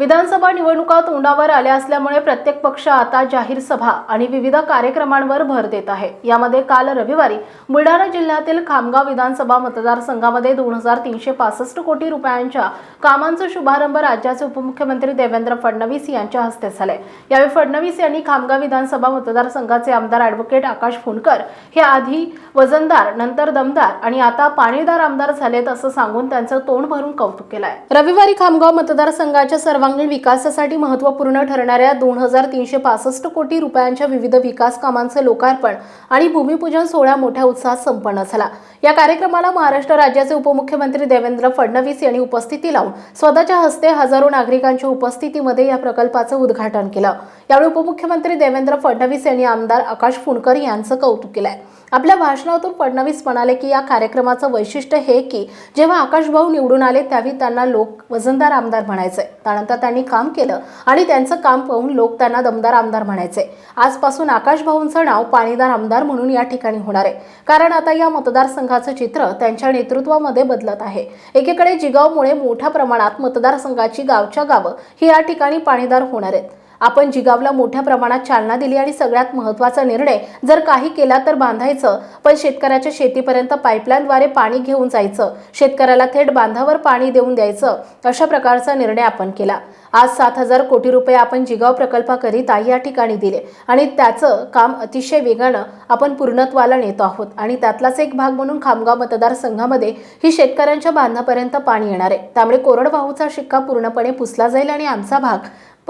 विधानसभा निवडणुका तोंडावर आल्या असल्यामुळे प्रत्येक पक्ष आता जाहीर सभा आणि विविध कार्यक्रमांवर भर देत आहे. यामध्ये काल रविवारी बुलढाणा जिल्ह्यातील खामगाव विधानसभा मतदारसंघामध्ये दोन हजार तीनशे पासष्ट कोटी रुपयांच्या कामांचा शुभारंभ राज्याचे उपमुख्यमंत्री देवेंद्र फडणवीस यांच्या हस्ते झाले यावेळी फडणवीस यांनी खामगाव विधानसभा मतदारसंघाचे आमदार अॅडव्होकेट आकाश फुंडकर हे आधी वजनदार नंतर दमदार आणि आता पाणीदार आमदार झालेत असं सांगून त्यांचं तोंड भरून कौतुक केलंय. रविवारी खामगाव मतदारसंघाच्या सर्वांगीण विकासासाठी महत्त्वपूर्ण ठरणाऱ्या दोन हजार तीनशे पासष्ट कोटी रुपयांच्या विविध विकास कामांचे लोकार्पण आणि भूमिपूजन सोहळा मोठ्या उत्साहात संपन्न झाला. या कार्यक्रमाला महाराष्ट्र राज्याचे उपमुख्यमंत्री देवेंद्र फडणवीस यांनी उपस्थिती लावून स्वतःच्या हस्ते हजारो नागरिकांच्या उपस्थितीमध्ये या प्रकल्पाचं उद्घाटन केलं. यावेळी उपमुख्यमंत्री देवेंद्र फडणवीस यांनी आमदार आकाश फुंडकर यांचं कौतुक केलंय. आपल्या भाषणातून फडणवीस म्हणाले की या कार्यक्रमाचं वैशिष्ट्य हे की जेव्हा आकाशभाऊ निवडून आले त्यावेळी त्यांना लोक वजनदार आमदार म्हणायचे. त्यानंतर त्यांनी काम केलं आणि त्यांचं काम पाहून लोक त्यांना दमदार आमदार म्हणायचे. आजपासून आकाशभाऊंचं नाव पाणीदार आमदार म्हणून या ठिकाणी होणार आहे. कारण आता या मतदारसंघाचं चित्र त्यांच्या नेतृत्वामध्ये बदलत आहे. एकीकडे जिगावमुळे मोठ्या प्रमाणात मतदारसंघाची गावच्या गावं ही या ठिकाणी पाणीदार होणार आहेत. आपण जिगावला मोठ्या प्रमाणात चालना दिली आणि सगळ्यात महत्त्वाचा निर्णय जर काही केला तर बांधायचं. पण शेतकऱ्याच्या शेतीपर्यंत पाईपलाईनद्वारे पाणी घेऊन जायचं. शेतकऱ्याला थेट बांधावर पाणी देऊन द्यायचं. अशा प्रकारचा निर्णय आपण केला. आज सात हजार कोटी रुपये आपण जिगाव प्रकल्पाकरिता या ठिकाणी दिले. आणि त्याचं काम अतिशय वेगानं आपण पूर्णत्वाला नेतो आहोत. आणि त्यातलाच एक भाग म्हणून खामगाव मतदारसंघामध्ये ही शेतकऱ्यांच्या बांधापर्यंत पाणी येणार आहे. त्यामुळे कोरडवाहूचा शिक्का पूर्णपणे पुसला जाईल आणि आमचा भाग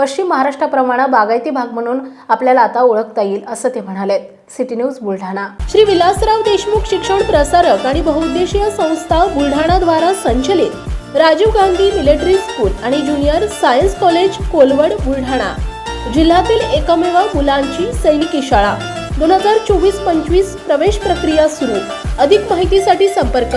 पश्चिम महाराष्ट्राप्रमाणे बागायती भाग म्हणून आपल्याला आता ओळखता येईल असं ते म्हणाले. City news Buldhana. Shri Vilasrao Deshmukh शिक्षण प्रसारक आणि बहुउद्देशीय संस्था बुलढाणा द्वारा संचलित राजीव गांधी मिलिटरी स्कूल आणि junior science college Kolwad Buldhana. जिल्ह्यातील एकमेव मुलांची सैनिकी शाळा. दोन हजार चोवीस पंचवीस प्रवेश प्रक्रिया सुरू. अधिक माहितीसाठी संपर्क